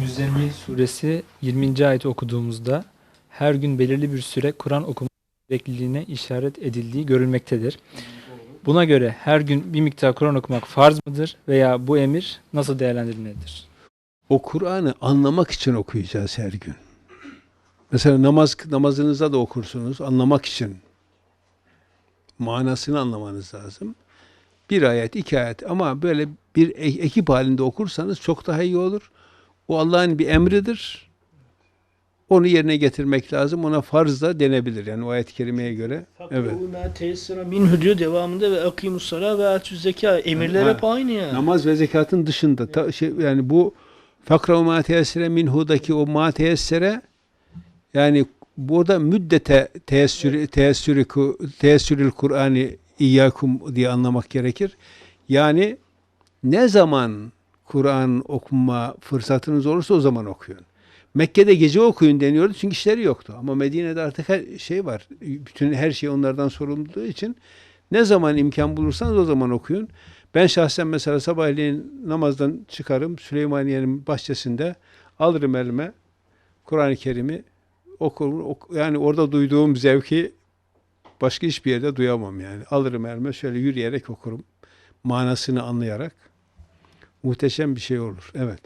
Müzzemmil suresi 20. ayeti okuduğumuzda her gün belirli bir süre Kur'an okuma gerekliliğine işaret edildiği görülmektedir. Buna göre her gün bir miktar Kur'an okumak farz mıdır veya bu emir nasıl değerlendirilmelidir? O Kur'an'ı anlamak için okuyacağız her gün. Mesela namaz namazınızda da okursunuz anlamak için. Manasını anlamanız lazım. Bir ayet, iki ayet ama böyle bir ekip halinde okursanız çok daha iyi olur. O Allah'ın bir emridir. Onu yerine getirmek lazım. Ona farz da denebilir. Yani o ayet-i kerimeye göre. Evet. Minhu diyor devamında ve akimus sala ve atüz zeka. Emirler hep aynı ya. Namaz ve zekatın dışında ta, şey, yani bu fakra ma teyessere minhu'daki o ma teyessere yani burada müddete teessürü teessürü teessürül Kur'an'ı iyyakum diye anlamak gerekir. Yani ne zaman Kur'an okuma fırsatınız olursa o zaman okuyun. Mekke'de gece okuyun deniyordu çünkü işleri yoktu. Ama Medine'de artık her şey var. Bütün her şey onlardan sorumlu olduğu için ne zaman imkan bulursanız o zaman okuyun. Ben şahsen mesela sabahleyin namazdan çıkarım. Süleymaniye'nin bahçesinde alırım elime Kur'an-ı Kerim'i okurum. ok- yani orada duyduğum zevki başka hiçbir yerde duyamam yani. Alırım elime şöyle yürüyerek okurum. Manasını anlayarak. Muhteşem bir şey olur. Evet.